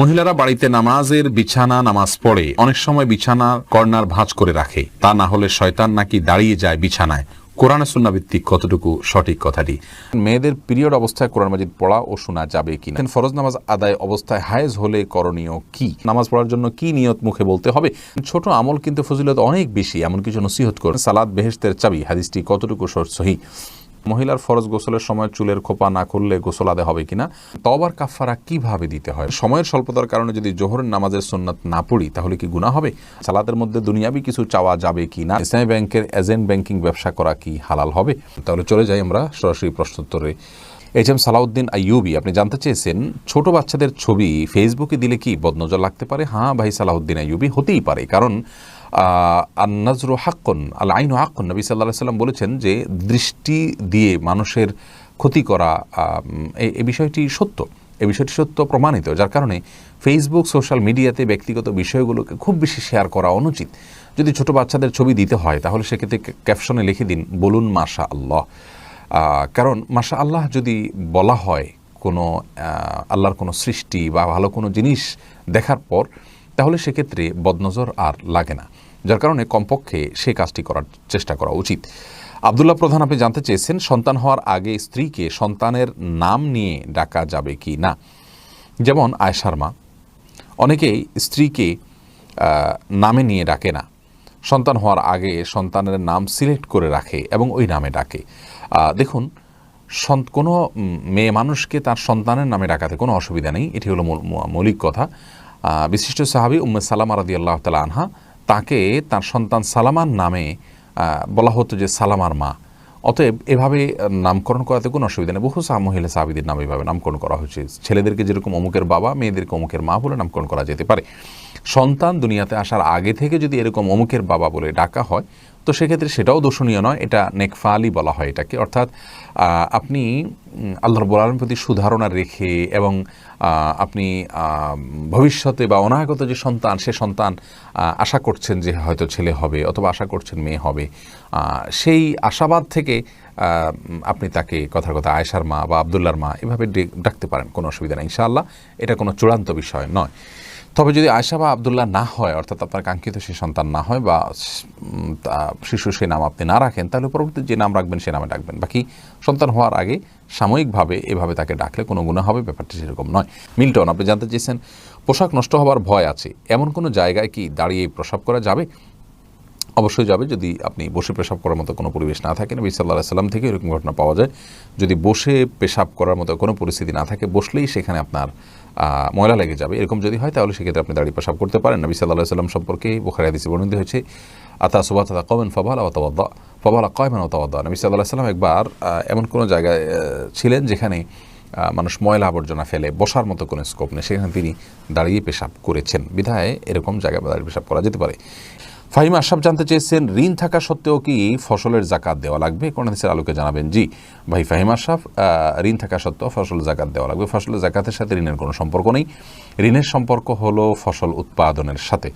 মহিলারা বাড়িতে নামাজের বিছানা, নামাজ পড়ে। অনেক সময় বিছানা কর্নার ভাঁজ করে রাখে। তা না হলে শয়তান নাকি দাঁড়িয়ে যায় বিছানায়। কোরআনে সুন্না ভিত্তিক কতটুকু সঠিক কথাটি? মেয়েদের পিরিয়ড অবস্থায় কোরআন মাজিদ পড়া ও শোনা যাবে কি না? ফরজ নামাজ আদায় অবস্থায় হায়েজ হলে করণীয় কি? নামাজ পড়ার জন্য কি নিয়ত মুখে বলতে হবে? ছোট আমল কিন্তু ফজিলত অনেক বেশি এমন কিছু নসিহত করে সালাদ বেহেস্তের চাবি, হাদিসটি কতটুকু সহি? মহিলার ফরজ গোসলের সময় চুলের খোপা না করলে গোসল আদে হবে কিনা? তবার কাফারা কীভাবে দিতে হয়? সময়ের স্বল্পতার কারণে যদি জোহরের নামাজের সুন্নাত না পড়ি, তাহলে কি গুণা হবে? সালাতের মধ্যে দুনিয়াবি কিছু চাওয়া যাবে কি না ইসলামী ব্যাংকের এজেন্ট ব্যাংকিং ব্যবসা করা কি হালাল হবে? তাহলে চলে যাই আমরা সরাসরি প্রশ্নোত্তরে। এইচ এম সালাউদ্দিন আইয়ুবি, আপনি জানতে চেয়েছেন, ছোট বাচ্চাদের ছবি ফেসবুকে দিলে কি বদনজর লাগতে পারে? হ্যাঁ ভাই, সালাউদ্দিন আইয়ুবি, হতেই পারে। কারণ আন্নাজরু হাক্কন আল আইন হাক্কন। নবী সাল্লাহ সাল্লাম বলেছেন যে দৃষ্টি দিয়ে মানুষের ক্ষতি করা এ বিষয়টি সত্য। এ বিষয়টি সত্য প্রমাণিত, যার কারণে ফেসবুক সোশ্যাল মিডিয়াতে ব্যক্তিগত বিষয়গুলোকে খুব বেশি শেয়ার করা অনুচিত। যদি ছোট বাচ্চাদের ছবি দিতে হয়, তাহলে সেক্ষেত্রে ক্যাপশনে লিখে দিন, বলুন মাশা আল্লাহ কারণ মাশা আল্লাহ যদি বলা হয় কোনো আল্লাহর কোনো সৃষ্টি বা ভালো কোনো জিনিস দেখার পর, তাহলে সেক্ষেত্রে বদনজর আর লাগে না। যার কারণে কমপক্ষে সে কাজটি করার চেষ্টা করা উচিত। আবদুল্লাহ প্রধান, আপনি জানতে চেয়েছেন সন্তান হওয়ার আগে স্ত্রীকে সন্তানের নাম নিয়ে ডাকা যাবে কি না? যেমন আয়সার মা। অনেকেই স্ত্রীকে নামে নিয়ে ডাকে না। সন্তান হওয়ার আগে সন্তানের নাম সিলেক্ট করে রাখে এবং ওই নামে ডাকে। দেখুন কোনো মেয়ে মানুষকে তার সন্তানের নামে ডাকাতে কোনো অসুবিধা নেই। এটি হলো মৌলিক কথা। বিশিষ্ট সাহাবি উম্মে সালামা রাদি আল্লাহ তালা আনহা তাকে তার সন্তান সালামার নামে বলা হতো যে সালামার মা। অতএব এভাবে নামকরণ করাতে কোনো অসুবিধা নেই। বহু মহিলা সাহাবিদের নামে এভাবে নামকরণ করা হয়েছে। ছেলেদেরকে যেরকম অমুকের বাবা, মেয়েদেরকে অমুকের মা বলে নামকরণ করা যেতে পারে। সন্তান দুনিয়াতে আসার আগে থেকে যদি এরকম অমুকের বাবা বলে ডাকা হয় তো সেক্ষেত্রে সেটাও দোষণীয় নয়, এটা নেকফালি বলা হয় এটাকে। অর্থাৎ আপনি আল্লাহর বোলালের প্রতি সুধারণা রেখে এবং আপনি ভবিষ্যতে বা অনাগত যে সন্তান, সে সন্তান আশা করছেন যে হয়তো ছেলে হবে অথবা আশা করছেন মেয়ে হবে সেই আশাবাদ থেকে আপনি তাকে কথার কথা আয়েশার মা বা আবদুল্লার মা এভাবে ডাকতে পারেন, কোনো অসুবিধা নেই। ইনশাআল্লাহ এটা কোনো চূড়ান্ত বিষয় নয়। তবে যদি আয়সা বা আবদুল্লাহ না হয়, অর্থাৎ আপনার কাঙ্ক্ষিত সে সন্তান না হয় বা শিশু সে নাম আপনি না রাখেন, তাহলে পরবর্তী যে নাম রাখবেন সে নামে ডাকবেন। বাকি সন্তান হওয়ার আগে সাময়িকভাবে এভাবে তাকে ডাকলে কোনো গুণা হবে, ব্যাপারটি সেরকম নয়। মিল্টন, আপনি জানতে চেয়েছেন, পোশাক নষ্ট হওয়ার ভয় আছে। এমন কোনো জায়গায় কি দাঁড়িয়ে প্রসাব করা যাবে? অবশ্যই যাবে যদি আপনি বসে পেশাব করার মতো কোনো পরিবেশ না থাকে। নবী সাল্লাহ সাল্লাম থেকে এরকম ঘটনা পাওয়া যায়। যদি বসে পেশাব করার মতো কোনো পরিস্থিতি না থাকে, বসলেই সেখানে আপনার ময়লা লেগে যাবে। এরকম যদি হয়, তাহলে সেক্ষেত্রে আপনি দাঁড়িয়ে পেশাব করতে পারেন। নবী সাল্লাহ সাল্লাম সম্পর্কে বোখারি হাদিসে বর্ণিত হয়েছে, আতা সুবাত আতা কমেন ফবাল আওয়াতাওয়াদ্দা ফবালা কয়মান আওয়াতাওয়াদ্দা নবী সাল্লাহ সাল্লাম একবার এমন কোনো জায়গায় ছিলেন যেখানে মানুষ ময়লা আবর্জনা ফেলে, বসার মতো কোনো স্কোপ নেই। সেখানে তিনি দাঁড়িয়ে পেশাব করেছেন। বিধায় এরকম জায়গায় দাঁড়িয়ে পেশাব করা যেতে পারে। ফাহিম আশাব জানতে চেয়েছেন, ঋণ থাকা সত্ত্বেও কি ফসলের জাকাত দেওয়া লাগবে? কোন দেশের আলোকে জানাবেন, জি। ভাই ফাহিম আশাফ ঋণ থাকা সত্ত্বেও ফসল জাকাত দেওয়া লাগবে। ফসলের জাকাতের সাথে ঋণের কোনো সম্পর্ক নেই। ঋণের সম্পর্ক হলো ফসল উৎপাদনের সাথে।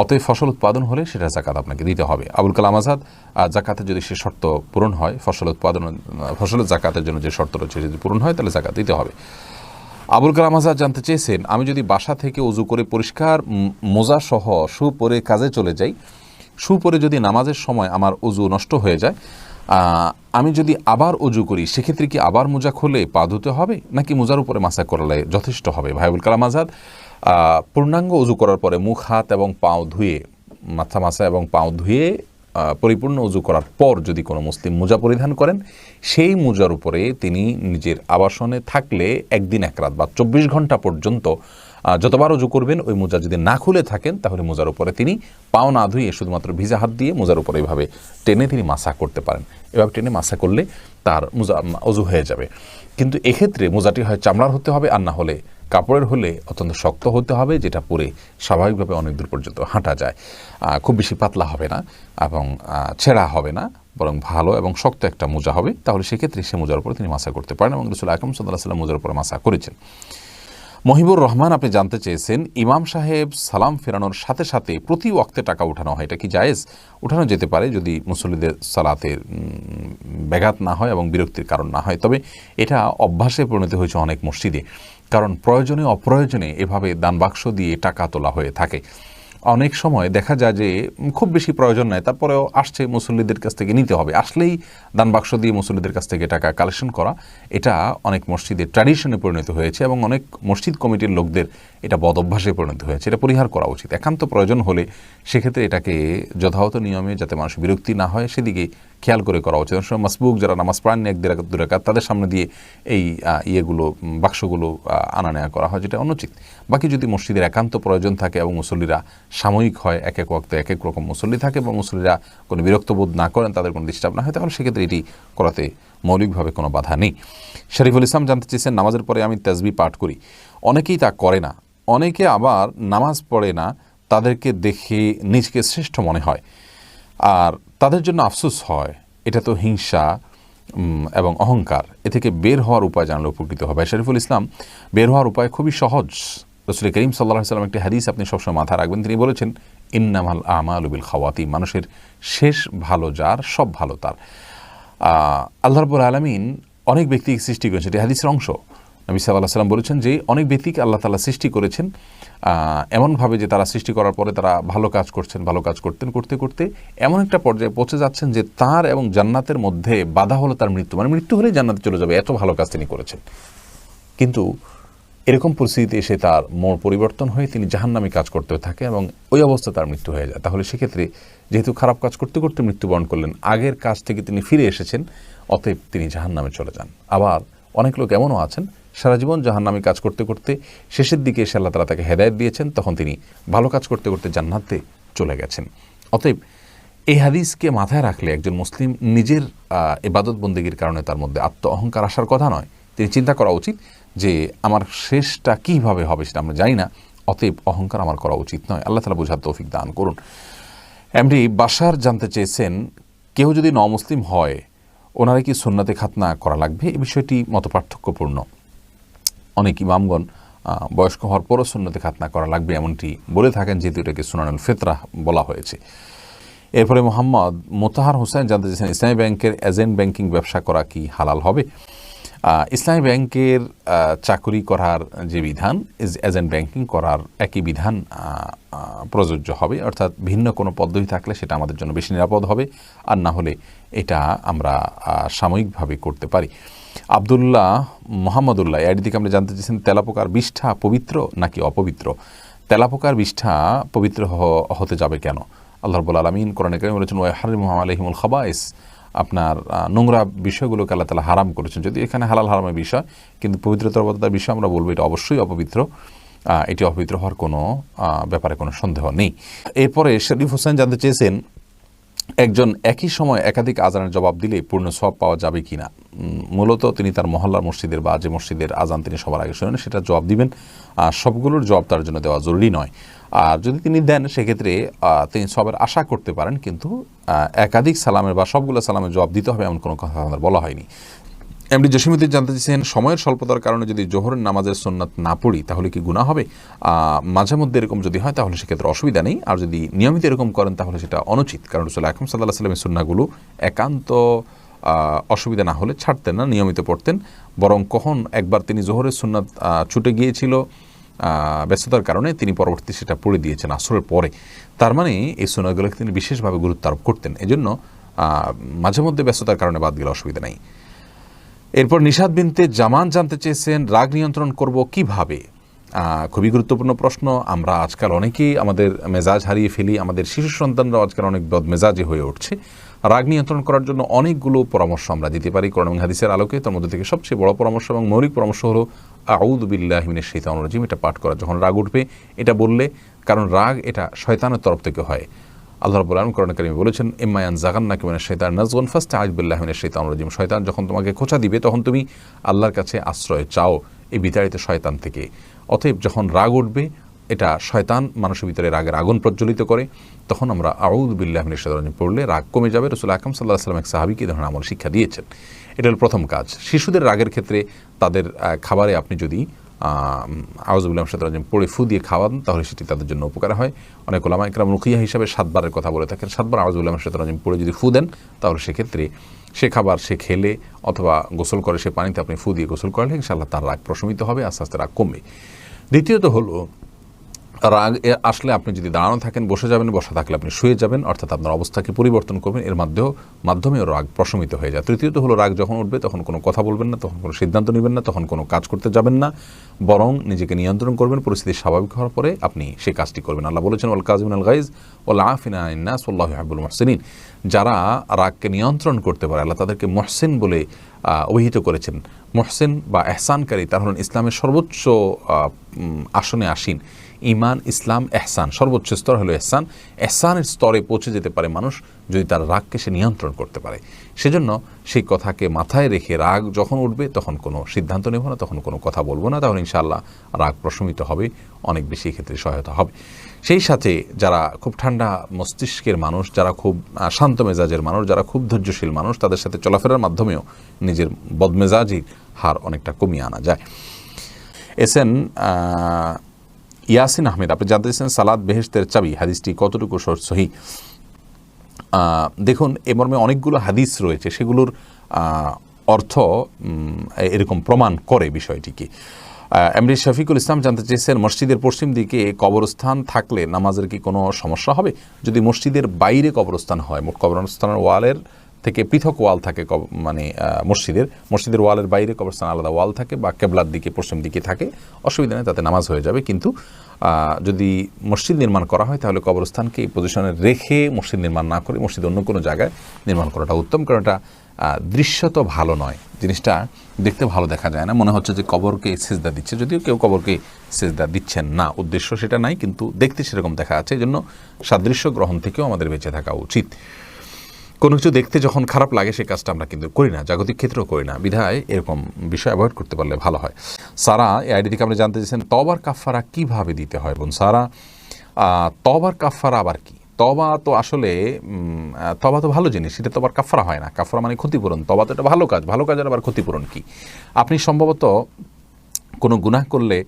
অতএব ফসল উৎপাদন হলে সেটা জাকাত আপনাকে দিতে হবে। আবুল কালাম আজাদ জাকাতের যদি সে শর্ত পূরণ হয়, ফসল উৎপাদন, ফসলের জাকাতের জন্য যে শর্ত রয়েছে যদি পূরণ হয়, তাহলে জাকাত দিতে হবে। আবুল কালাম আজাদ জানতে চেয়েছেন, আমি যদি বাসা থেকে উজু করে পরিষ্কার মোজা সহ শু পরে কাজে চলে যাই শু পরে যদি নামাজের সময় আমার উজু নষ্ট হয়ে যায় আমি যদি আবার উজু করি, সেক্ষেত্রে কি আবার মোজা খুলে পা ধুতে হবে? নাকি মোজার উপরে মাসা করলে যথেষ্ট হবে? ভাইবুল কালাম আজাদ পূর্ণাঙ্গ উজু করার পরে মুখ, হাত এবং পাও ধুয়ে, মাথা মাসা এবং পাও ধুয়ে পরিপূর্ণ উজু করার পর যদি কোনো মুসলিম মোজা পরিধান করেন, সেই মোজার উপরে তিনি নিজের আবাসনে থাকলে একদিন, এক রাত বা চব্বিশ ঘণ্টা পর্যন্ত যতবার উজু করবেন, ওই মোজা যদি না খুলে থাকেন, তাহলে মোজার উপরে তিনি পাও না ধুয়ে শুধুমাত্র ভিজা হাত দিয়ে মোজার উপরে এইভাবে টেনে তিনি মাসা করতে পারেন। এভাবে টেনে মাসা করলে তার মোজা অজু হয়ে যাবে। কিন্তু এক্ষেত্রে মোজাটি হয় চামড়ার হতে হবে আর না হলে কাপড়ের হলে অত্যন্ত শক্ত হতে হবে, যেটা পরে স্বাভাবিকভাবে অনেক দূর পর্যন্ত হাঁটা যায়। খুব বেশি পাতলা হবে না এবং ছেঁড়া হবে না, বরং ভালো এবং শক্ত একটা মোজা হবে। তাহলে সেক্ষেত্রে সে মোজার উপরে তিনি মাসা করতে পারেন এবং রসুল আকরম সাল্লাহ সাল্লাম মোজার উপরে মাসা করেছেন। মহিবুর রহমান, আপনি জানতে চেয়েছেন, ইমাম সাহেব সালাম ফেরানোর সাথে সাথে প্রতি ওয়াক্তে টাকা উঠানো হয়। এটা কি জায়েজ? উঠানো যেতে পারে যদি মুসল্লিদের সালাতের ব্যাঘাত না হয় এবং বিরক্তির কারণ না হয়। তবে এটা অভ্যাসে পরিণত হয়েছে অনেক মসজিদে। কারণ প্রয়োজনে অপ্রয়োজনে এভাবে দানবাক্স দিয়ে টাকা তোলা হয়ে থাকে। অনেক সময় দেখা যায় যে খুব বেশি প্রয়োজন নয় তারপরেও আসছে মুসল্লিদের কাছ থেকে নিতে হবে। আসলেই দান বাক্স দিয়ে মুসল্লিদের কাছ থেকে টাকা কালেকশন করা, এটা অনেক মসজিদের ট্র্যাডিশনে পরিণত হয়েছে এবং অনেক মসজিদ কমিটির লোকদের এটা বদ অভ্যাসে পরিণত হয়েছে, এটা পরিহার করা উচিত। একান্ত প্রয়োজন হলে সেক্ষেত্রে এটাকে যথাযথ নিয়মে যাতে মানুষ বিরক্তি না হয়, সেদিকে খেয়াল করে করা উচিত। সময় মাসবুক যারা নামাজ পড়েন, এক দেড় দু তাদের সামনে দিয়ে এই ইয়েগুলো বাক্সগুলো আনা নেওয়া করা হয়, যেটা অনুচিত। বাকি যদি মসজিদের একান্ত প্রয়োজন থাকে এবং মুসল্লিরা সাময়িক হয়, এক এক ওয়াক্তে, এক এক রকম মুসল্লি থাকে এবং মুসল্লিরা কোনো বিরক্ত বোধ না করেন, তাদের কোনো ডিস্টার্ব না হয়, তাহলে সেক্ষেত্রে এটি করাতে মৌলিকভাবে কোনো বাধা নেই। শরীফুল ইসলাম জানতে চেয়েছেন, নামাজের পরে আমি তাজবি পাঠ করি। অনেকেই তা করে না অনেকে আবার নামাজ পড়ে না তাদেরকে দেখে নিজকে শ্রেষ্ঠ মনে হয়। আর তাদের জন্য আফসোস হয় এটা তো হিংসা এবং অহংকার। এ থেকে বের হওয়ার উপায় জানলে উপকৃত হবে। শরীফুল ইসলাম বের হওয়ার উপায় খুবই সহজ। রসুল করিম সাল্লাহ সাল্লাম একটি হাদিস আপনি সবসময় মাথা রাখবেন। তিনি বলেছেন ইন্নামাল আমাল উবিল খাওয়াতি মানুষের শেষ ভালো যার সব ভালো তার। আহ, আল্লাহ রব্বুল আলমিন অনেক ব্যক্তিকে সৃষ্টি করেছেন এটি হাদিসের অংশ। নবী সাল্লাহ সাল্লাম বলেছেন যে অনেক ব্যক্তিকে আল্লাহ তালা সৃষ্টি করেছেন এমনভাবে যে তারা সৃষ্টি করার পরে তারা ভালো কাজ করছেন, ভালো কাজ করতেন, করতে করতে এমন একটা পর্যায়ে পৌঁছে যাচ্ছেন যে তার এবং জান্নাতের মধ্যে বাধা হলো তার মৃত্যু। মানে মৃত্যু হলেই জান্নাতে চলে যাবে, এত ভালো কাজ তিনি করেছেন। কিন্তু এরকম পরিস্থিতিতে এসে তার মোড় পরিবর্তন হয়ে তিনি জাহান্নামী কাজ করতে থাকে এবং ওই অবস্থা তার মৃত্যু হয়ে যায়। তাহলে সেক্ষেত্রে যেহেতু খারাপ কাজ করতে করতে মৃত্যুবরণ করলেন, আগের কাজ থেকে তিনি ফিরে এসেছেন, অতএব তিনি জাহান্নামে চলে যান। আবার অনেক লোক এমনও আছেন সারা জীবন জাহান্নামী কাজ করতে করতে শেষের দিকে এসে আল্লাহ তালা তাকে হেদায়ত দিয়েছেন, তখন তিনি ভালো কাজ করতে করতে জান্নাতে চলে গেছেন। অতএব এই হাদিসকে মাথায় রাখলে একজন মুসলিম নিজের এবাদত বন্দীগীর কারণে তার মধ্যে আত্ম অহংকার আসার কথা নয়। তিনি চিন্তা করা উচিত যে আমার শেষটা কীভাবে হবে সেটা আমরা জানি না, অতএব অহংকার আমার করা উচিত নয়। আল্লাহ তালা বোঝার তৌফিক দান করুন। এমডি বাসার জানতে চেয়েছেন, কেউ যদি নমুসলিম হয়, ওনারা কি সুন্নাতে খাতনা করা লাগবে? এ বিষয়টি মতপার্থক্যপূর্ণ। অনেক ইমামগণ বয়স্ক হওয়ার পরও সুন্নতে খাতনা করা লাগবে এমনটি বলে থাকেন, যেহেতু এটাকে সুনানুল ফেতরা বলা হয়েছে। এরপরে মোহাম্মদ মোতাহার হোসেন জানতে চেয়েছেন, ইসলামী ব্যাংকের এজেন্ট ব্যাংকিং ব্যবসা করা কি হালাল হবে? ইসলামী ব্যাংকের চাকরি করার যে বিধান, এজ- এজেন্ট ব্যাংকিং করার একই বিধান প্রযোজ্য হবে। অর্থাৎ ভিন্ন কোনো পদ্ধতি থাকলে সেটা আমাদের জন্য বেশি নিরাপদ হবে, আর না হলে এটা আমরা সাময়িকভাবে করতে পারি। আবদুল্লাহ মোহাম্মদুল্লাহ, এর দিকে আমরা জানতে চেয়েছেন তেলাপোকার বিষ্ঠা পবিত্র নাকি অপবিত্র? তেলাপোকার বিষ্ঠা পবিত্র হতে যাবে কেন? আল্লাহ রব্বুল আলমিন কোরআন করিম বলেছেন, ওয়া হারিম আলহিমুল খাবাইস। আপনার নোংরা বিষয়গুলোকে আল্লাহ তালা হারাম করেছেন। যদি এখানে হালাল হারামের বিষয়, কিন্তু পবিত্রতার বিষয় আমরা বলব এটা অবশ্যই অপবিত্র। এটি অপবিত্র হওয়ার কোনো ব্যাপারে কোনো সন্দেহ নেই। এরপরে শরীফ হোসেন জানতে চেয়েছেন একজন একই সময় একাধিক আজানের জবাব দিলে পূর্ণ সব পাওয়া যাবে কি না মূলত তিনি তার মহল্লার মসজিদের বা যে মসজিদের আজান তিনি সবার আগে শোনেন সেটা জবাব দিবেন। আর সবগুলোর জবাব তার জন্য দেওয়া জরুরি নয়। আর যদি তিনি দেন, সেক্ষেত্রে তিনি সবের আশা করতে পারেন, কিন্তু একাধিক সালামের বা সবগুলো সালামের জবাব দিতে হবে এমন কোনো কথা আমাদের বলা হয়নি। এমডি জসিমুদ্দিন জানতে চেয়েছেন সময়ের স্বল্পতার কারণে যদি জোহরের নামাজের সুন্নাত না পড়ি, তাহলে কি গুণা হবে? মাঝে মধ্যে এরকম যদি হয়, তাহলে সেক্ষেত্রে অসুবিধা নেই। আর যদি নিয়মিত এরকম করেন, তাহলে সেটা অনুচিত। কারণ রসুল আকরম সাল্লাহ সাল্লামের সুন্নাগুলো একান্ত অসুবিধা না হলে ছাড়তেন না, নিয়মিত পড়তেন। বরং কখন একবার তিনি জোহরের সুন্নাত ছুটে গিয়েছিল ব্যস্ততার কারণে তিনি পরবর্তী সেটা পড়ে দিয়েছেন আসরের পরে। তার মানে এই সুন্নাগুলোকে তিনি বিশেষভাবে গুরুত্ব আরোপ করতেন। এজন্য মাঝে মধ্যে ব্যস্ততার কারণে বাদ গেলে অসুবিধা নেই। এরপর নিশাদ বিনতে জামান জানতে চেয়েছেন, রাগ নিয়ন্ত্রণ করব কীভাবে? খুবই গুরুত্বপূর্ণ প্রশ্ন। আমরা আজকাল অনেকেই আমাদের মেজাজ হারিয়ে ফেলি, আমাদের শিশু সন্তানরাও আজকাল অনেক বদ মেজাজি হয়ে উঠছে। রাগ নিয়ন্ত্রণ করার জন্য অনেকগুলো পরামর্শ আমরা দিতে পারি এবং হাদিসের আলোকে। তার মধ্যে থেকে সবচেয়ে বড় পরামর্শ এবং মৌলিক পরামর্শ হলো আউদ বিল্লাহমিনের শৈতান রাজিম। এটা পাঠ করা। যখন রাগ উঠবে, এটা বললে, কারণ রাগ এটা শয়তানের তরফ থেকে হয়। আল্লাহ রাব্বুল আলামিন কোরআন কারিমে বলেছেন ইম্মায়ান জাগান্নাকে মানে শয়তান নাজগুন ফার্স্ট আজবিল্লাহ মিনাশ শাইতানির রাজিম। শয়তান যখন তোমাকে খোঁচা দিবে, তখন তুমি আল্লাহর কাছে আশ্রয় চাও এই বিতাড়িত শয়তান থেকে। অতএব যখন রাগ উঠবে, এটা শয়তান মানুষের ভিতরে রাগের আগুন প্রজ্বলিত করে। তখন আমরা আউদ বিল্লাহ রাজিম পড়লে রাগ কমে যাবে। রসুল আকরাম সাল্লাহ সাল্লাম এক সাহাবিকে ধরনের আমল শিক্ষা দিয়েছেন। এটা হল প্রথম কাজ। শিশুদের রাগের ক্ষেত্রে তাদের খাবারে আপনি যদি আওয়াজুল্লাহ সাদাম পড়ে ফু দিয়ে খাওয়ান, তাহলে সেটি তাদের জন্য উপকার হয়। অনেক ওলামা একরাম রুকিয়া হিসাবে সাতবারের কথা বলে থাকেন। সাতবার আওয়াজুল্লাহ সাদাম পড়ে যদি ফু দেন, তাহলে সেক্ষেত্রে সে খাবার সে খেলে অথবা গোসল করে সে পানিতে আপনি ফু দিয়ে গোসল করলে ইনশাআল্লাহ তার রাগ প্রশমিত হবে, আস্তে আস্তে রাগ কমবে। দ্বিতীয়ত হলো রাগ আসলে আপনি যদি দাঁড়ানো থাকেন, বসে যাবেন, বসা থাকলে আপনি শুয়ে যাবেন, অর্থাৎ আপনার অবস্থাকে পরিবর্তন করবেন, এর মাধ্যমেও মাধ্যমেও রাগ প্রশমিত হয়ে যায়। তৃতীয়ত হলো রাগ যখন উঠবে, তখন কোনো কথা বলবেন না, তখন কোনো সিদ্ধান্ত নেবেন না, তখন কোনো কাজ করতে যাবেন না, বরং নিজেকে নিয়ন্ত্রণ করবেন, পরিস্থিতি স্বাভাবিক হওয়ার পরে আপনি সেই কাজটি করবেন। আল্লাহ বলেছেন ওল কাজমিন আল গাইজ ওল আফিনা ইন্নাস আল্লাহ হাবুল মহসিন যারা রাগকে নিয়ন্ত্রণ করতে পারে, আল্লাহ তাদেরকে মহসিন বলে অভিহিত করেছেন। মহসিন বা এহসানকারী, তার হলেন ইসলামের সর্বোচ্চ আসনে আসীন। ইমান ইসলাম, এহসান, সর্বোচ্চ স্তর হলো এহসান। এহসানের স্তরে পৌঁছে যেতে পারে মানুষ যদি তার রাগকে সে নিয়ন্ত্রণ করতে পারে। সেজন্য সেই কথাকে মাথায় রেখে রাগ যখন উঠবে, তখন কোনো সিদ্ধান্ত নেব না, তখন কোনো কথা বলব না। তাহলে ইনশাআল্লাহ রাগ প্রশমিত হবে, অনেক বেশি ক্ষেত্রে সহায়তা হবে। সেই সাথে যারা খুব ঠান্ডা মস্তিষ্কের মানুষ, যারা খুব শান্ত মেজাজের মানুষ, যারা খুব ধৈর্যশীল মানুষ, তাদের সাথে চলাফেরার মাধ্যমেও নিজের বদমেজাজির হার অনেকটা কমিয়ে আনা যায়। এসেন ইয়াসিন আহমেদ, আপনি জানতে চাইছেন সালাদ বেহেস্তের চাবি, হাদিসটি কতটুকু সহি দেখুন, এ মর্মে অনেকগুলো হাদিস রয়েছে, সেগুলোর অর্থ এরকম প্রমাণ করে বিষয়টিকে। এমডি শফিকুল ইসলাম জানতে চেয়েছেন, মসজিদের পশ্চিম দিকে কবরস্থান থাকলে নামাজের কি কোনো সমস্যা হবে? যদি মসজিদের বাইরে কবরস্থান হয়, মোট কবরস্থানের ওয়ালের থেকে পৃথক ওয়াল থাকে মানে মসজিদের। মসজিদের ওয়ালের বাইরে কবরস্থান আলাদা ওয়াল থাকে বা কেবলার দিকে, পশ্চিম দিকে থাকে। অসুবিধা নেই, তাতে নামাজ হয়ে যাবে। কিন্তু যদি মসজিদ নির্মাণ করা হয়, তাহলে কবরস্থানকে এই পজিশনে রেখে মসজিদ নির্মাণ না করে মসজিদ অন্য কোনো জায়গায় নির্মাণ করাটা উত্তম। কারণ এটা দৃশ্যত ভালো নয়। জিনিসটা দেখতে ভালো দেখা যায় না। মনে হচ্ছে যে কবরকে সেজদা দিচ্ছে। যদিও কেউ কবরকে সেজদা দিচ্ছেন না। উদ্দেশ্য সেটা নাই, কিন্তু দেখতে সেরকম দেখা যাচ্ছে। এই জন্য সাদৃশ্য গ্রহণ থেকেও আমাদের বেঁচে থাকা উচিত। কোনো কিছু দেখতে যখন খারাপ লাগে, সেই কাজটা আমরা কিন্তু করি না, জাগতিক ক্ষেত্রেও করি না। বিধায় এরকম বিষয় অ্যাভয়েড করতে পারলে ভালো হয়। সারা, এই আইডি থেকে আপনি জানতে চাইছেন তবার কাফারা কীভাবে দিতে হয় বোন সারা তবার কাফারা আবার কি? তবা তো আসলে তবা তো ভালো জিনিস, সেটা তো আবার কাফারা হয় না। কাফরা মানে ক্ষতিপূরণ। তবা তো এটা ভালো কাজ, ভালো কাজের আবার ক্ষতিপূরণ কি? আপনি সম্ভবত কোনো গুনাহ করলে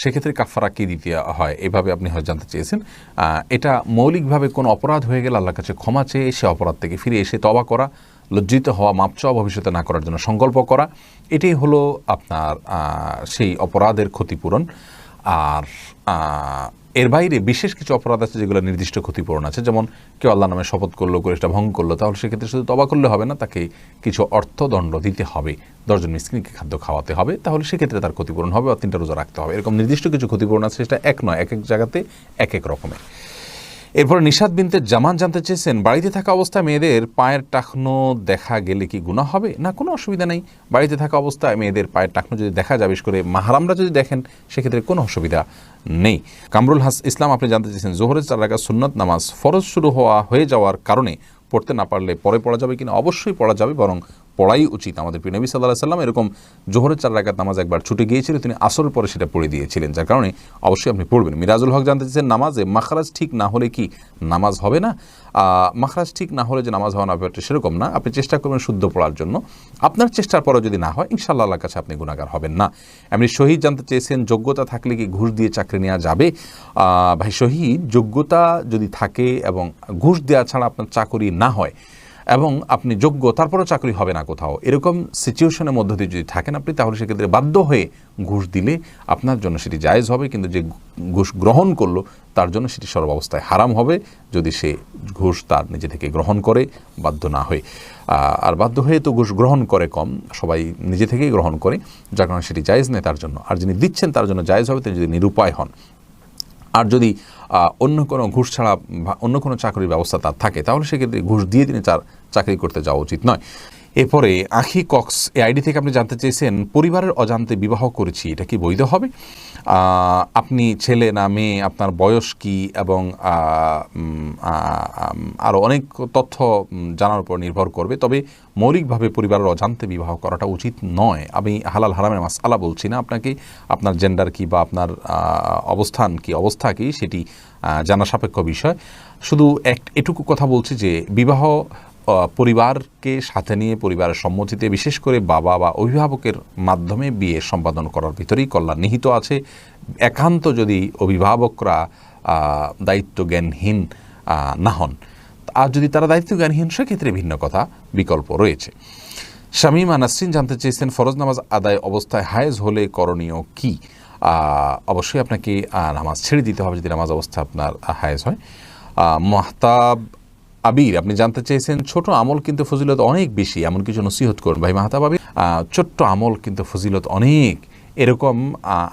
সেক্ষেত্রে কাফারা কি দিতে হয়? এভাবে আপনি হয়তো জানতে চেয়েছেন। এটা মৌলিকভাবে কোনো অপরাধ হয়ে গেলে আল্লাহর কাছে ক্ষমা চেয়ে সে অপরাধ থেকে ফিরে এসে তবা করা, লজ্জিত হওয়া মাপ চাওয়া ভবিষ্যতে না করার জন্য সংকল্প করা, এটাই হলো আপনার সেই অপরাধের ক্ষতিপূরণ। আর এর বাইরে বিশেষ কিছু অপরাধ আছে যেগুলো নির্দিষ্ট ক্ষতিপূরণ আছে। যেমন কেউ আল্লাহ নামে শপথ করল করে সেটা ভঙ্গ করল, তাহলে সেক্ষেত্রে শুধু তবা করলে হবে না, তাকে কিছু অর্থদণ্ড দিতে হবে। দশজন মিসকিনকে খাদ্য খাওয়াতে হবে, তাহলে সেক্ষেত্রে তার ক্ষতিপূরণ হবে বা তিনটা রোজা রাখতে হবে। এরকম নির্দিষ্ট কিছু ক্ষতিপূরণ আছে, সেটা এক নয়, এক এক জায়গাতে এক এক রকমের। এরপরে নিশাদ বিনতে জামান জানতে চেয়েছেন, বাড়িতে থাকা অবস্থায় মেয়েদের পায়ের টাকনো দেখা গেলে কি গুণা হবে? না, কোনো অসুবিধা নেই। বাড়িতে থাকা অবস্থায় মেয়েদের পায়ের টাকনো যদি দেখা বিশেষ করে মাহারামরা যদি দেখেন, সেক্ষেত্রে কোনো অসুবিধা নেই। কামরুল হাস ইসলাম, আপনি জানতে চেয়েছেন, জোহরের চার রাখা সুন্নত নামাজ ফরজ শুরু হওয়া হয়ে যাওয়ার কারণে পড়তে না পারলে পরে পড়া যাবে কিনা? অবশ্যই পড়া যাবে, বরং পড়াই উচিত। আমাদের প্রিয় নবী সাল্লাহ সাল্লাম এরকম জোহরের চার রাকাত নামাজ একবার ছুটে গিয়েছিল, তিনি আসরের পরে সেটা পড়ে দিয়েছিলেন, যার কারণে অবশ্যই আপনি পড়বেন। মিরাজুল হক জানতে চাইছেন নামাজে মাখরাজ ঠিক না হলে কি নামাজ হবে না? মাখরাজ ঠিক না হলে যে নামাজ হওয়া না ব্যাপারটা সেরকম না। আপনি চেষ্টা করবেন শুদ্ধ পড়ার জন্য। আপনার চেষ্টার পরেও যদি না হয় ইনশাল্লাহ কাছে আপনি গুণাগার হবেন না। এমনি শহীদ জানতে চেয়েছেন, যোগ্যতা থাকলে কি ঘুষ দিয়ে চাকরি নেওয়া যাবে? ভাই শহীদ, যোগ্যতা যদি থাকে এবং ঘুষ দেওয়া ছাড়া আপনার চাকরি না হয় এবং আপনি যোগ্য, তারপরেও চাকরি হবে না কোথাও। এরকম সিচুয়েশনের মধ্য দিয়ে যদি থাকেন আপনি, তাহলে সেক্ষেত্রে বাধ্য হয়ে ঘুষ দিলে আপনার জন্য সেটি জায়েজ হবে, কিন্তু যে ঘুষ গ্রহণ করল, তার জন্য সেটি সর্বাবস্থায় হারাম হবে, যদি সে ঘুষ তার নিজে থেকে গ্রহণ করে, বাধ্য না হয়ে। আর বাধ্য হয়ে তো ঘুষ গ্রহণ করে কম, সবাই নিজে থেকেই গ্রহণ করে, যার কারণে সেটি জায়েজ নেই তার জন্য। আর যিনি দিচ্ছেন তার জন্য জায়েজ হবে, তিনি যদি নিরুপায় হন। আর যদি অন্য কোনো ঘুষ ছাড়া অন্য কোনো চাকরির ব্যবস্থা তার থাকে, তাহলে সেক্ষেত্রে ঘুষ দিয়ে তিনি তার চাকরি করতে যাওয়া উচিত নয়। এরপরে আখি কক্স এই আইডি থেকে আপনি জানতে চেয়েছেন, পরিবারের অজান্তে বিবাহ করেছি, এটা কি বৈধ হবে? আপনি ছেলে না মেয়ে, আপনার বয়স কি? এবং আরও অনেক তথ্য জানার উপর নির্ভর করবে। তবে মৌলিকভাবে পরিবারের অজান্তে বিবাহ করাটা উচিত নয়। আমি হালাল হারামের মাসালা বলছি না আপনাকে। আপনার জেন্ডার কি বা আপনার অবস্থান কি, অবস্থা কি, সেটি জানা সাপেক্ষ বিষয়। শুধু এক, এটুকু কথা বলছি যে, বিবাহ পরিবারকে সাথে নিয়ে, পরিবারের সম্মতিতে, বিশেষ করে বাবা বা অভিভাবকের মাধ্যমে বিয়ে সম্পাদন করার ভিতরেই কল্যাণ নিহিত আছে। একান্ত যদি অভিভাবকরা দায়িত্ব জ্ঞানহীন না হন, আর যদি তারা দায়িত্ব জ্ঞানহীন সেক্ষেত্রে ভিন্ন কথা, বিকল্প রয়েছে। শামীমা নাসরিন, জানতে চেয়েছেন, ফরজ নামাজ আদায় অবস্থায় হায়েজ হলে করণীয় কি? অবশ্যই আপনাকে নামাজ ছেড়ে দিতে হবে যদি নামাজ অবস্থা আপনার হায়েজ হয়। মাহতাব আবির, আপনি জানতে চেয়েছেন ছোট আমল কিন্তু ফজিলত অনেক বেশি এমন কিছু নসিহত করুন। ভাই মাহতাব আবির ছোট্ট আমল কিন্তু ফজিলত অনেক। এরকম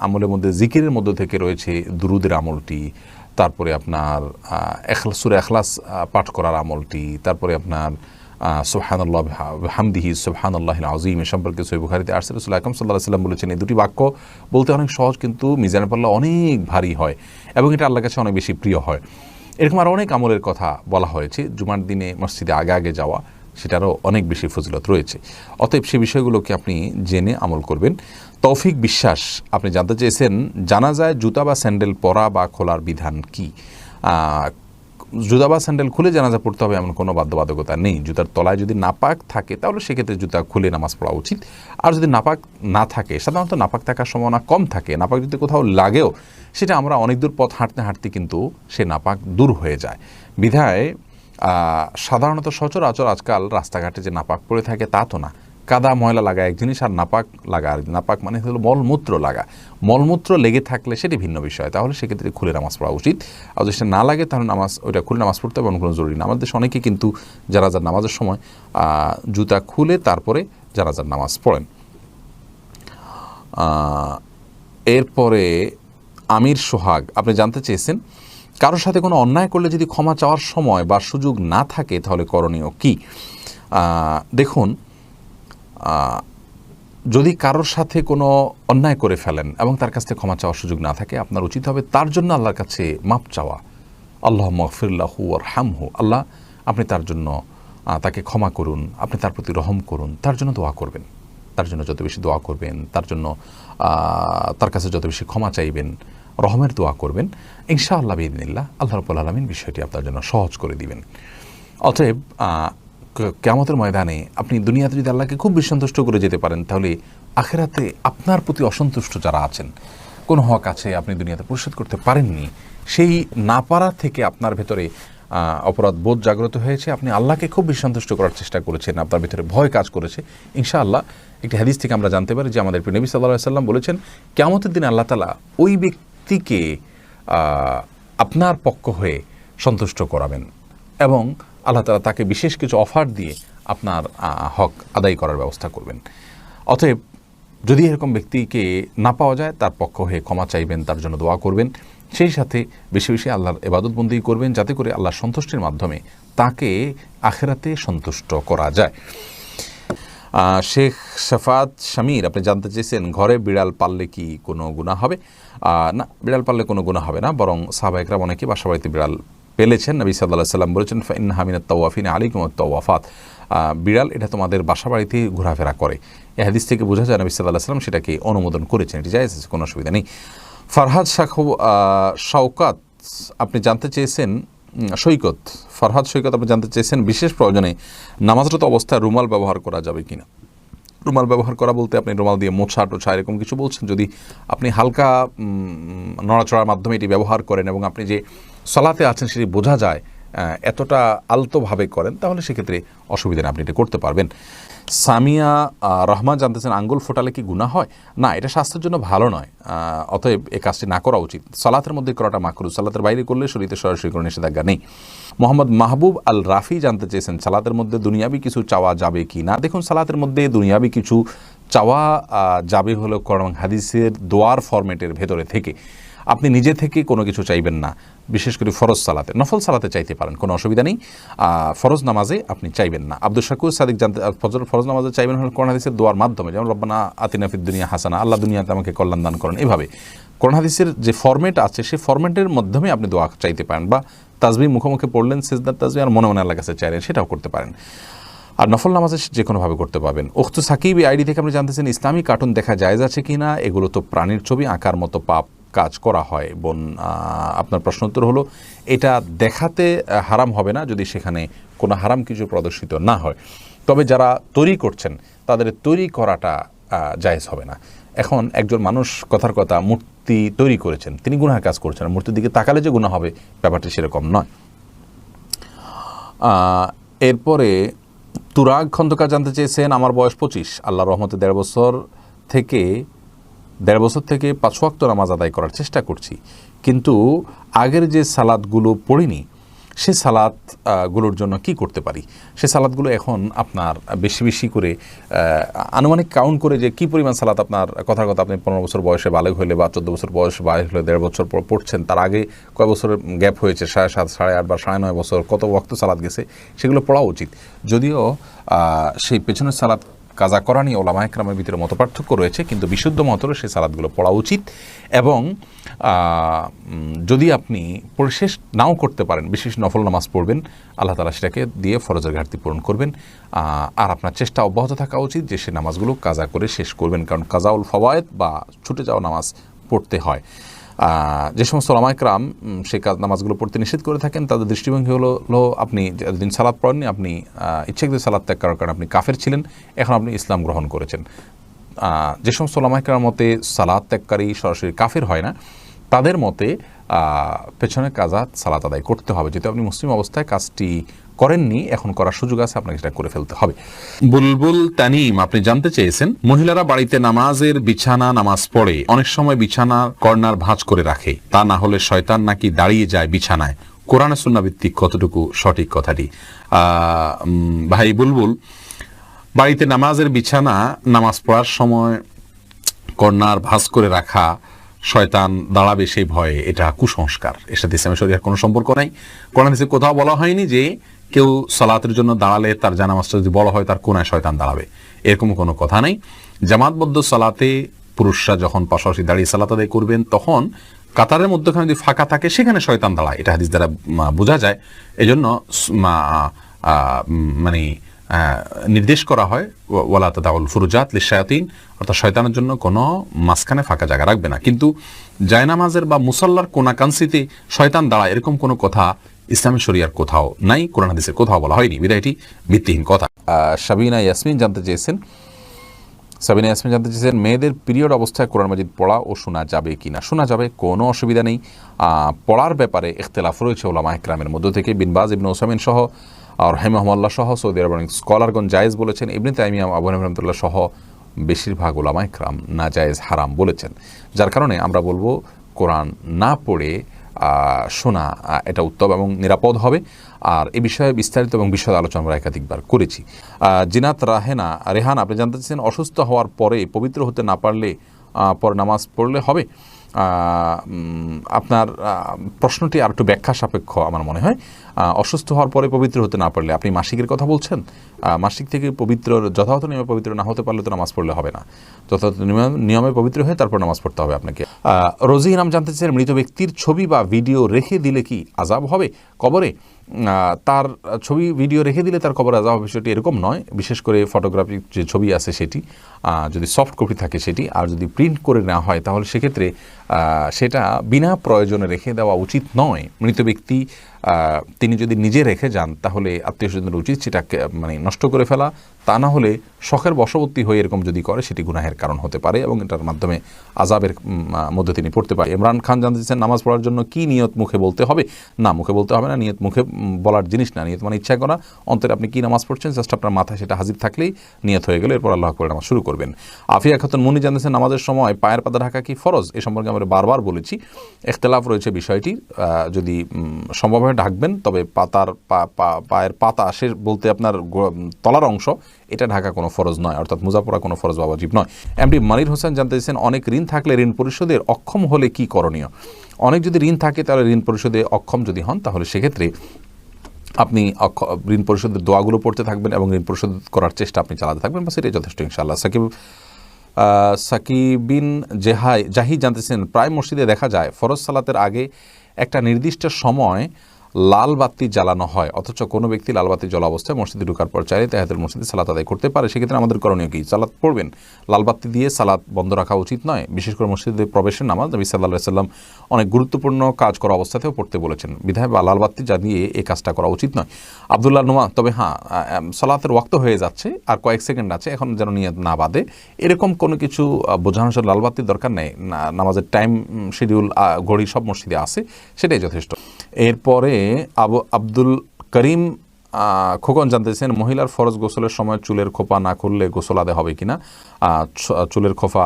আমলের মধ্যে জিকিরের মধ্যে থেকে রয়েছে দুরুদের আমলটি, তারপরে আপনার সুরে এখলাস পাঠ করার আমলটি, তারপরে আপনার সুবহানাল্লাহ হামদিহি সুবহানাল্লাহ আজিম এ সম্পর্কে সই বুখারিতে আসছে। রসুল আকরম সাল্লাহ সাল্লাম বলেছেন, এই দুটি বাক্য বলতে অনেক সহজ, কিন্তু মিজানের পাল্লা অনেক ভারী হয় এবং এটা আল্লাহর কাছে অনেক বেশি প্রিয় হয়। এরকম আরও অনেক আমলের কথা বলা হয়েছে। জুমার দিনে মসজিদে আগে আগে যাওয়া, সেটারও অনেক বেশি ফজিলত রয়েছে। অতএব সে বিষয়গুলোকে আপনি জেনে আমল করবেন। তৌফিক বিশ্বাস, আপনি জানতে চেয়েছেন জানা যায় জুতা বা স্যান্ডেল পরা বা খোলার বিধান কি? জুতা বা স্যান্ডেল খুলে জানাজা পড়তে হবে, এমন কোনো বাধ্যবাধকতা নেই। জুতার তলায় যদি নাপাক থাকে, তাহলে সেক্ষেত্রে জুতা খুলে নামাজ পড়া উচিত। আর যদি নাপাক না থাকে, সাধারণত নাপাক থাকার সম্ভাবনা কম থাকে। নাপাক যদি কোথাও লাগেও, সেটা আমরা অনেক দূর পথ হাঁটতে হাঁটতে কিন্তু সে নাপাক দূর হয়ে যায়। বিধায় সাধারণত সচরাচর আজকাল রাস্তাঘাটে যে নাপাক পড়ে থাকে, তা তো না। কাদা ময়লা লাগা, এক জিনিস আর নাপাক লাগা, আর নাপাক মানে হলো মলমূত্র লাগা। মলমূত্র লেগে থাকলে সেটি ভিন্ন বিষয়, তাহলে সেক্ষেত্রে খুলে নামাজ পড়া উচিত। আর যদি সেটা না লাগে, তাহলে নামাজ, ওইটা খুলে নামাজ পড়তে হবে, এমন কোনো জরুরি না। আমাদের দেশে অনেকে কিন্তু যারা যার নামাজের সময় জুতা খুলে তারপরে যারা যার নামাজ পড়েন। এরপরে আমির সোহাগ, আপনি জানতে চেয়েছেন, কারোর সাথে কোনো অন্যায় করলে যদি ক্ষমা চাওয়ার সময় বা সুযোগ না থাকে, তাহলে করণীয় কি? দেখুন যদি কারোর সাথে কোনো অন্যায় করে ফেলেন এবং তার কাছ থেকে ক্ষমা চাওয়ার সুযোগ না থাকে, আপনার উচিত হবে তার জন্য আল্লাহর কাছে মাপ চাওয়া। আল্লাহ মগফিল্লাহু আর হামহু আল্লাহ, আপনি তার জন্য তাকে ক্ষমা করুন, আপনি তার প্রতি রহম করুন, তার জন্য দোয়া করবেন। তার জন্য যত বেশি দোয়া করবেন, তার জন্য তার কাছে যত বেশি ক্ষমা চাইবেন, রহমের দোয়া করবেন ইনশা আল্লাহ বিদিনিল্লাহ আল্লাহ রব্বুল আলমিন বিষয়টি আপনার জন্য সহজ করে দিবেন। অতএব আহ, ক- কেয়ামতের ময়দানে আপনি দুনিয়াতে যদি আল্লাহকে খুব বেশি সন্তুষ্ট করে যেতে পারেন তাহলে আখেরাতে আপনার প্রতি অসন্তুষ্ট যারা আছেন কোনো হক আছে আপনি দুনিয়াতে পরিশোধ করতে পারেননি? সেই না পারা থেকে আপনার ভেতরে অপরাধ বোধ জাগ্রত হয়েছে। আপনি আল্লাহকে খুব বেশি সন্তুষ্ট করার চেষ্টা করেছেন আপনার ভিতরে ভয় কাজ করেছে। ইনশাআল্লাহ একটি হাদিস থেকে আমরা জানতে পারি যে আমাদের প্রিয় নবী সাল্লাহ সাল্লাম বলেছেন কেয়ামতের দিন আল্লাহ তালা ওই ব্যক্তিকে আপনার পক্ষ হয়ে সন্তুষ্ট করাবেন। এবং আল্লাহ তালা তাকে বিশেষ কিছু অফার দিয়ে আপনার হক আদায় করার ব্যবস্থা করবেন। অতএব যদি এরকম ব্যক্তিকে না পাওয়া যায়, তার পক্ষ হয়ে ক্ষমা চাইবেন, তার জন্য দোয়া করবেন। সেই সাথে বেশি বেশি আল্লাহর এবাদতবন্দি করবেন, যাতে করে আল্লাহর সন্তুষ্টির মাধ্যমে তাকে আখেরাতে সন্তুষ্ট করা যায়। শেখ শাফাত শামির, আপনি জানতে চেয়েছেন, ঘরে বিড়াল পাললে কি কোনো গুণা হবে? না, বিড়াল পাললে কোনো গুণা হবে না, বরং সাহবাইকরা অনেকে বাসাবাড়িতে বিড়াল পেলেছেন নবী সাল্লাহ সাল্লাম বলেছেন ফাইন হামিনা তওয়াফিন আলিকুম তওয়াফাত। বিড়াল এটা তোমাদের বাসা বাড়িতে ঘোরাফেরা করে। এ হাদিস থেকে বোঝা যায় নবী সাল্লাহ সাল্লাম সেটাকে অনুমোদন করেছেন, এটি আছে, কোনো অসুবিধা নেই। ফারহাদ শাখু শওকাত, আপনি জানতে চেয়েছেন সৈকত, ফরহাদ সৈকত আপনি জানতে চেয়েছেন, বিশেষ প্রয়োজনে নামাজরত অবস্থায় রুমাল ব্যবহার করা যাবে কিনা? রুমাল ব্যবহার করা বলতে আপনি রুমাল দিয়ে মোছা টোছা এরকম কিছু বলছেন, যদি আপনি হালকা নড়াচড়ার মাধ্যমে এটি ব্যবহার করেন এবং আপনি যে সলাতে আছেন সেটি বোঝা যায় এতটা আলতোভাবে করেন, তাহলে সেক্ষেত্রে অসুবিধা নেই, আপনি এটা করতে পারবেন। সামিয়া রহমান জানতেছেন, আঙ্গুল ফোটালে কি গুণা হয়? না, এটা স্বাস্থ্যের জন্য ভালো নয় অতএব এ কাজটি না করা উচিত। সালাতের মধ্যে করাটা মাকরু সালাতের বাইরে করলে শরীরে সরাসরি কোনো নিষেধাজ্ঞা নেই। মোহাম্মদ মাহবুব আল রাফি জানতে চেয়েছেন, সালাতের মধ্যে দুনিয়াবি কিছু চাওয়া যাবে কি না? দেখুন, সালাতের মধ্যে দুনিয়াবি কিছু চাওয়া যাবে হলো করম হাদিসের দোয়ার ফরম্যাটের ভেতরে থেকে। আপনি নিজে থেকে কোনো কিছু চাইবেন না। বিশেষ করে ফরজ সালাতে। নফল সালাতে চাইতে পারেন, কোনো অসুবিধা নেই। ফরজ নামাজে আপনি চাইবেন না। আব্দুল শাকুর সাদিক জানতে ফরজ নামাজে চাইবেন হল কোরআন হাদিসের দোয়ার মাধ্যমে। যেমন, রব্বানা আতিনাফিদ দুনিয়া হাসানা আল্লাহ দুনিয়াতে আমাকে কল্যাণ দান করেন এভাবে। কোরআন হাদিসের যে ফরম্যাট আছে সেই ফরম্যাটের মাধ্যমে আপনি দোয়া চাইতে পারেন বা তাজবি মুখোমুখি পড়লেন, সিজদার তাজবি আর মনে মনে আল্লাহ কাছে চাইলেন, সেটাও করতে পারেন। আর নফল নামাজে যে কোনোভাবে করতে পারবেন। উক্ত সাকিব আইডি থেকে আপনি জানতেছেন, ইসলামী কার্টুন দেখা জায়েজ আছে কি না এগুলো তো প্রাণীর ছবি, আঁকার মতো পাপ কাজ করা হয় বোন আপনার প্রশ্ন উত্তর হলো, এটা দেখাতে হারাম হবে না যদি সেখানে কোনো হারাম কিছু প্রদর্শিত না হয়। তবে যারা তৈরি করছেন, তাদের তৈরি করাটা জায়েজ হবে না। এখন একজন মানুষ কথার কথা, মূর্তি তৈরি করেছেন, তিনি গুনার কাজ করছেন মূর্তির দিকে তাকালে যে গুনাহ হবে, ব্যাপারটি সেরকম নয়। এরপরে, তুরাগ খন্দকার জানতে চেয়েছেন, আমার বয়স পঁচিশ আল্লাহ রহমতে দেড় বছর থেকে দেড় বছর থেকে পাঁচ ওয়াক্ত নামাজ আদায় করার চেষ্টা করছি। কিন্তু আগের যে সালাদগুলো পড়িনি সে সালাদ আহ, গুলোর জন্য কি করতে পারি? সে সালাদগুলো এখন আপনার বেশি বেশি করে আনুমানিক কাউন্ট করে যে কি পরিমাণ সালাদ আপনার কথার কথা আপনি পনেরো বছর বয়সে বালেগ হইলে বা চোদ্দ বছর বয়স বালেগ হলে দেড় বছর পর পড়ছেন তার আগে কয় বছরের গ্যাপ হয়েছে? সাড়ে সাত সাড়ে আট বা সাড়ে নয় বছর কত ওয়াক্ত সালাদ গেছে? সেগুলো পড়া উচিত। যদিও সেই পেছনের সালাদ কাজা করা নিয়ে ওলামা একরামের ভিতরে মত পার্থক্য রয়েছে, কিন্তু বিশুদ্ধ মতরে সেই সালাদগুলো পড়া উচিত এবং যদি আপনি পরিশেষ নাও করতে পারেন, বিশেষ নফল নামাজ পড়বেন, আল্লাহ তালা সেটাকে দিয়ে ফরজের ঘাটতি পূরণ করবেন আর আপনার চেষ্টা অব্যাহত থাকা উচিত যে সে নামাজগুলো কাজা করে শেষ করবেন, কারণ কাজাউল ফওয়ায়েদ বা ছুটে যাওয়া নামাজ পড়তে হয়। যে সমস্ত লামাইকরাম সেই কাজ নামাজগুলো পড়তে নিষেধ করে থাকেন, তাদের দৃষ্টিভঙ্গি হলো হলো আপনি যতদিন সালাদ পড়েননি, আপনি ইচ্ছাকৃত সালাদ ত্যাগ করার কারণে আপনি কাফের ছিলেন, এখন আপনি ইসলাম গ্রহণ করেছেন। যে সমস্ত লামাইকরার মতে সালাদ ত্যাগকারী সরাসরি কাফের হয় না, তাদের মতে পেছনে কাজাত সালাত আদায় করতে হবে। যেহেতু আপনি মুসলিম অবস্থায় কাজটি করেননি, এখন করার সুযোগ আছে, আপনাকে সেটা করে ফেলতে হবে। বুলবুল তানিম, আপনি জানতে চেয়েছেন, মহিলারা বাড়িতে নামাজের বিছানা, নামাজ পড়ে, অনেক সময় বিছানা কর্নার ভাঁজ করে রাখে, তা না হলে শয়তান নাকি দাঁড়িয়ে যায় বিছানায়। কোরআনে সুন্নাভিত্তিক কতটুকু সঠিক কথাটি? ভাই বুলবুল, বাড়িতে নামাজের বিছানা, নামাজ পড়ার সময় কর্নার ভাঁজ করে রাখা, শয়তান দাঁড়াবে সেই ভয়ে, এটা কুসংস্কার। এর সাথে ইসলামের শরীরের কোনো সম্পর্ক নাই। কোরআন কোথাও বলা হয়নি যে কেউ সালাতের জন্য দাঁড়ালে তার জানামাজটা যদি বলা হয় তার কোনায় শয়তান দাঁড়াবে। এরকম কোনো কথা নেই। জামাতবদ্ধ সালাতে পুরুষরা যখন পাশাপাশি দাঁড়িয়ে সালাত আদায় করবেন তখন কাতারের মধ্যখানে যদি ফাঁকা থাকে সেখানে শয়তান দাঁড়ায়। এটা হাদিস দ্বারা বোঝা যায়। আহ, উম, মানে নির্দেশ করা হয় ওয়া- ওয়ালা তাদাউল ফুরুজাত লিশায়াতিন অর্থাৎ শয়তানের জন্য কোনো মাঝখানে ফাঁকা জায়গা রাখবে না। কিন্তু জায়নামাজের বা মুসল্লার কোনাকাংশিতে শয়তান দাঁড়ায় এরকম কোনো কথা ইসলামী শরিয়ার কোথাও নাই, কোরআন হাদিসের কোথাও বলা হয়নি। বিদায় এটি ভিত্তিহীন কথা। সাবিনা ইয়াসমিন জানতে চেয়েছেন। সাবিনা ইয়াসমিন জানতে চেয়েছেন, মেয়েদের পিরিয়ড অবস্থায় কোরআন মাজিদ পড়া ও শোনা যাবে কি না? শোনা যাবে, কোনো অসুবিধা নেই। পড়ার ব্যাপারে ইখতলাফ রয়েছে ওলামা ইকরামের মধ্য থেকে। বিনবাজ ইবন ওসামিন সহ আর হেমহমাল্লা সহ, সৌদি আরব স্কলারগণ জায়েজ বলেছেন। ইবনে তাইমিয়া, আবু রহমতুল্লাহ সহ, বেশিরভাগ ওলামা ইকরাম না জায়েজ হারাম বলেছেন। যার কারণে আমরা বলব, কোরআন না পড়ে শোনা এটা উত্তম এবং নিরাপদ হবে। আর এ বিষয়ে বিস্তারিত এবং বিশদ আলোচনা আমরা একাধিকবার করেছি। জিনাত রাহেনা, রেহান, আপনি জানতে চাচ্ছেন অসুস্থ হওয়ার পরে পবিত্র হতে না পারলে পর নামাজ পড়লে হবে? আপনার প্রশ্নটি আর একটু ব্যাখ্যা সাপেক্ষ আমার মনে হয়। অসুস্থ হওয়ার পরে পবিত্র হতে না পারলে, আপনি মাসিকের কথা বলছেন? মাসিক থেকে পবিত্র, যথাযথ নিয়মে পবিত্র না হতে পারলে তো নামাজ পড়লে হবে না। যথাযথ নিয়মে- পবিত্র হয়ে তারপর নামাজ পড়তে হবে আপনাকে। রোজি নাম জানতে চান মৃত ব্যক্তির ছবি বা ভিডিও রেখে দিলে কি আজাব হবে? কবরে? তার ছবি, ভিডিও রেখে দিলে তার কবর আজাব হবে বিষয়টি এরকম নয়। বিশেষ করে ফটোগ্রাফিক যে ছবি আছে সেটি যদি সফট কপি থাকে সেটি, আর যদি প্রিন্ট করে নেওয়া হয় তাহলে সেক্ষেত্রে সেটা বিনা প্রয়োজনে রেখে দেওয়া উচিত নয়। মৃত ব্যক্তি তিনি যদি নিজে রেখে যান, তাহলে আত্মীয় স্বজনের উচিত সেটাকে মানে নষ্ট করে ফেলা। তা না হলে শখের বশবর্তী হয়ে এরকম যদি করে, সেটি গুনাহের কারণ হতে পারে এবং এটার মাধ্যমে আজাবের মধ্যে তিনি পড়তে পারে। ইমরান খান জানতে চাচ্ছেন নামাজ পড়ার জন্য কি নিয়ত মুখে বলতে হবে? না, মুখে বলতে হবে না, নিয়ত মুখে বলার জিনিস না। নিয়ত মানে ইচ্ছা করা। অন্তরে আপনি কি নামাজ পড়ছেন? জাস্ট আপনার মাথায় সেটা হাজির থাকলেই নিয়ত হয়ে গেলে। এরপর আল্লাহ করে নামাজ শুরু করবেন। আফিয়া খাতুন মুনি জানতেছেন নামাজের সময় পায়ের পাতা ঢাকা কি ফরজ? এ সম্পর্কে আমরা বারবার বলেছি। এখতলাফ রয়েছে বিষয়টি যদি সম্ভব হয় ঢাকবেন, তবে পাতার পায়ের পাতা শেষ বলতে আপনার তলার অংশ, এটা ঢাকা কোনো ফরজ নয়, অর্থাৎ মুজাফরা কোনো ফরজ বা ওয়াজিব নয়। এমডি মানির হোসেন জানতে চাইছেন অনেক ঋণ থাকলে ঋণ পরিশোধের অক্ষম হলে কি করণীয়? অনেক যদি ঋণ থাকে তাহলে ঋণ পরিশোধে অক্ষম যদি হন, তাহলে সেক্ষেত্রে আপনি ঋণ পরিশোধের দোয়াগুলো পড়তে থাকবেন এবং ঋণ পরিশোধ করার চেষ্টা আপনি চালাতে থাকবেন, বা সেটাই যথেষ্ট, ইনশাআল্লাহ। সাকিব সাকিবিন জেহাই জাহি জানতেছেন প্রায় মসজিদে দেখা যায়, ফরজ সালাতের আগে একটা নির্দিষ্ট সময় লাল বাতি জ্বালানো হয়। অথচ কোনো ব্যক্তি লাল বাতি জ্বলা অবস্থায় মসজিদে ঢোকার পর চাইলে তাহাদের মসজিদে সালাত আদায় করতে পারে। সেক্ষেত্রে আমাদের করণীয় কি? সালাত পড়বেন। লাল বাতি দিয়ে সালাত বন্ধ রাখা উচিত নয়। বিশেষ করে মসজিদে প্রবেশের নামাজ নবী সাল্লাহ সাল্লাম অনেক গুরুত্বপূর্ণ কাজ করা অবস্থাতেও পড়তে বলেছেন। বিধায় বা লাল বাতি জ্বালিয়ে এই কাজটা করা উচিত নয়। আবদুল্লাহ নোমা, তবে হ্যাঁ সালাতের ওয়াক্ত হয়ে যাচ্ছে আর কয়েক সেকেন্ড আছে, এখন যেন নিয়ে না বাদে। এরকম কোনো কিছু জন্য লাল বাতির দরকার নেই। নামাজের টাইম শিডিউল ঘড়ি সব মসজিদে আছে, সেটাই যথেষ্ট। এরপরে আবু আব্দুল করিম খোকন জানতেছেন মহিলার ফরজ গোসলের সময় চুলের খোপা না খুললে গোসল আদে হবে কিনা? চুলের খোপা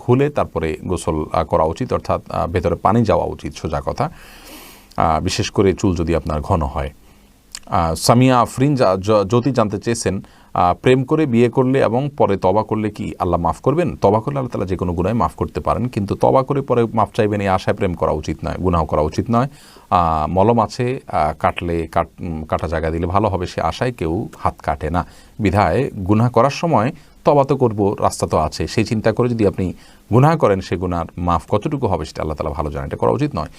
খুলে তারপরে গোসল করা উচিত, অর্থাৎ ভেতরে পানি যাওয়া উচিত, সোজা কথা। বিশেষ করে চুল যদি আপনার ঘন হয়। সামিয়া আফরিন জ্যোতি জানতে চেয়েছেন প্রেম করে বিয়ে করলে এবং পরে তবা করলে কি আল্লাহ মাফ করবেন? তবা করলে আল্লাহ তালা যে কোনো গুণায় মাফ করতে পারেন, কিন্তু তবা করে পরে মাফ চাইবেন এই আশায় প্রেম করা উচিত নয় গুনাহ করা উচিত নয়। মলম আছে কাটলে কাট কাটা জায়গা দিলে ভালো হবে, সে আশায় কেউ হাত কাটে না। বিধায় গুনাহ করার সময় তবা তো করব, রাস্তা তো আছে, সেই চিন্তা করে যদি আপনি গুনাহ করেন, সে গুনার মাফ কতটুকু হবে সেটা আল্লাহ তালা ভালো জানে এটা করা উচিত নয়।